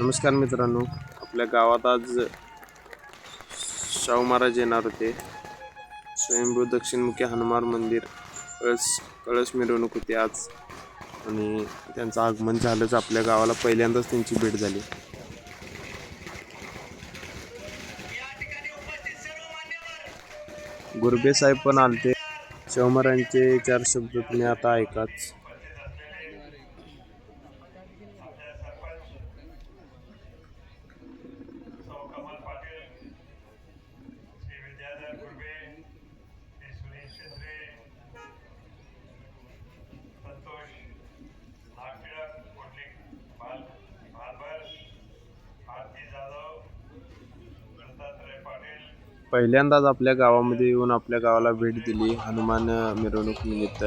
नमस्कार मित्रांनो आपल्या गावात आज शाहू महाराज येणार होते. स्वयंभू दक्षिणमुखी हनुमान मंदिर कळस कळस मिरवणूक होती आज. आणि त्यांचं आगमन झालंच आपल्या गावाला पहिल्यांदाच त्यांची भेट झाली. गुरबे साहेब पण आलते. शाहू महाराजांचे चार शब्द तुम्ही आता ऐकाच. पहिल्यांदाच आपल्या गावामध्ये येऊन आपल्या गावाला भेट दिली. हनुमान अ, मिरवणूक निमित्त.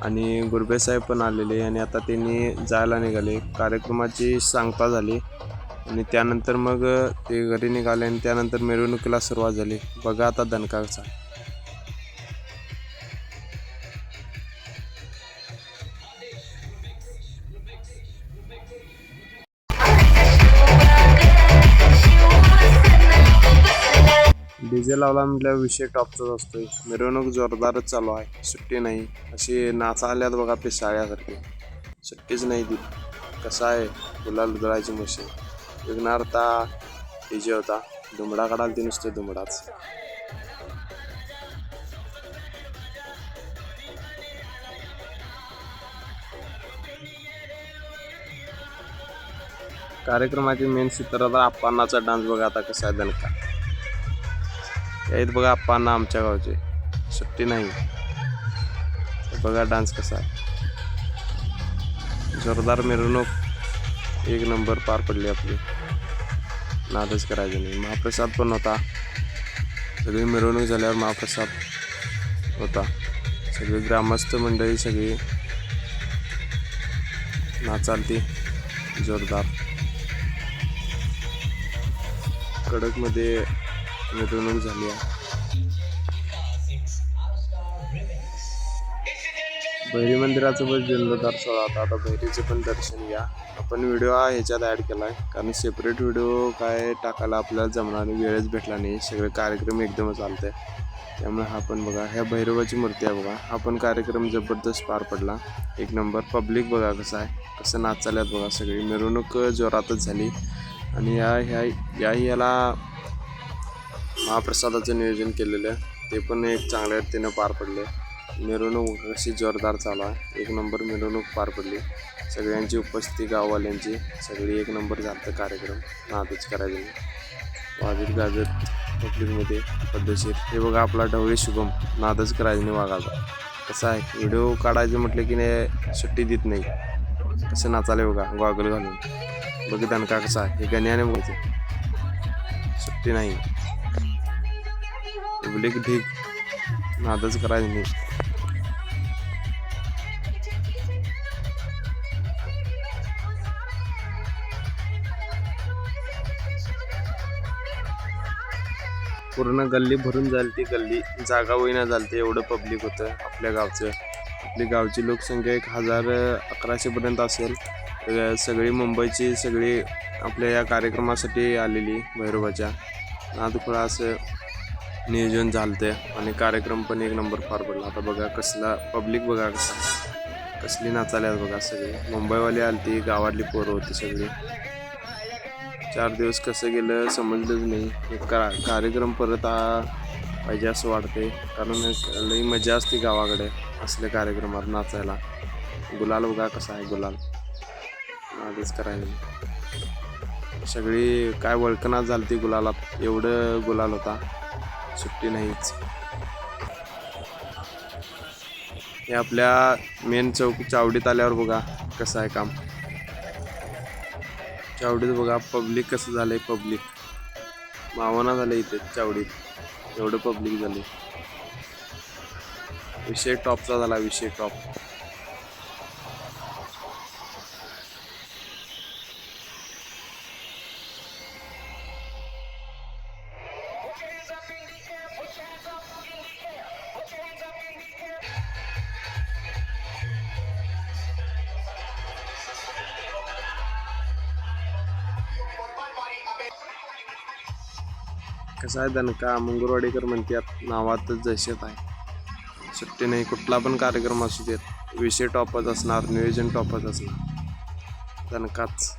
आणि गुरबेसाहेब पण आलेले आणि आता त्यांनी जायला निघाले. कार्यक्रमाची सांगता झाली. आणि त्यानंतर मग ते घरी निघाले आणि त्यानंतर मिरवणुकीला सुरुवात झाली. बघा आता दणकाचा डीजे लावला म्हटल्यावर विषय टॉपचाच असतोय. मिरवणूक जोरदारच चालू आहे. सुट्टी नाही. अशी नाचा आल्यात बघा पिसाळ्यासारखी सुट्टीच नाही ती. कसं आहे? तुला लुदळायची मशीन. विघ्नार्था डीजे होता. दुमडा काढाल ती नुसते दुमडाच. कार्यक्रमाची मेन सूत्रधार अप्पांनाचा डान्स बघा आता कसा आहे दणका यात बघा अप्पांना आमच्या गावचे. सुट्टी नाही. बघा डान्स कसा जोरदार मिरवणूक. एक नंबर पार पडली आपली. नादच करायचं नाही. महाप्रसाद पण होता. सगळी मिरवणूक झाल्यावर महाप्रसाद होता. सगळी ग्रामस्थ मंडळी सगळी नाचालती. जोरदार. कडकमध्ये मिरवणूक झाली आहे. भैरी मंदिराचं बस जल्लोदार सोहळा होता. आता भैरीचं पण दर्शन घ्या. आपण व्हिडिओ हा ह्याच्यात ॲड केला आहे कारण सेपरेट व्हिडिओ काय टाकायला आपल्याला जमणार नाही वेळच भेटला नाही. सगळे कार्यक्रम एकदमच चालते त्यामुळे हा पण बघा ह्या भैरवाची मूर्ती आहे बघा. हा पण कार्यक्रम जबरदस्त पार पडला. एक नंबर पब्लिक बघा कसं आहे. कसं नाच चालल्यात बघा सगळी. मिरवणूक जोरातच झाली. आणि या ह्या याही याला महाप्रसादाचं नियोजन केलेलं आहे. ते पण एक चांगल्या रीतीनं पार पडले. मिरवणूक कशी जोरदार चालू आहे. एक नंबर मिरवणूक पार पडली. सगळ्यांची उपस्थिती गाववाल्यांची सगळी एक नंबर झालं कार्यक्रम. नादच करायचं वाजत गाजत पब्लिकमध्ये पद्धतशीर. हे बघा आपला ढवळे शुभम. नादच करायचं वागाचा कसं आहे? व्हिडिओ काढायचे म्हटलं की नाही सुट्टी देत नाही. कसं नाचाले बघा गॉगल घालून. बघ दणका कसा आहे. हे गण्याने बघायचं सुट्टी नाही. पब्लिक ढीक नादच करायचं नाही. पूर्ण गल्ली भरून झाली ती गल्ली. जागा होईना झालते एवढं पब्लिक होतं आपल्या गावचं. आपली गावची लोकसंख्या एक हजार अकराशेपर्यंत असेल. सगळी मुंबईची सगळी आपल्या या कार्यक्रमासाठी आलेली भैरोबाच्या नादखुळा असं नियोजन झालं ते आणि कार्यक्रम पण एक नंबर पार पडला. आता बघा कसला पब्लिक बघा कसा. कसली नाचाल्यात बघा सगळी. मुंबईवाली आलती गावातली पोरं होती सगळी. चार दिवस कसं गेलं समजलंच नाही. एक का कार्यक्रम परत आ पाहिजे असं वाटते कारण लई मजा असते गावाकडे असल्या कार्यक्रमात नाचायला. गुलाल बघा कसा आहे गुलाल. आधीच करायला सगळी काय वळकणाच झाली ती गुलालात. एवढं गुलाल होता. सुट्टी नाहीच. हे आपल्या मेन चौक चावडीत आल्यावर बघा कसं आहे काम. चावडीत बघा पब्लिक कसं झालंय पब्लिक मावना झालं इथे चावडीत. एवढं पब्लिक झाले विषय टॉपचा झाला विषय टॉप कसं आहे दणका मंगुरवाडीकर म्हणतात नावातच जशेत आहे. सुट्टी नाही कुठला पण कार्यक्रम असू देत. विषय टॉपच असणार नियोजन टॉपच असणार. दणकाच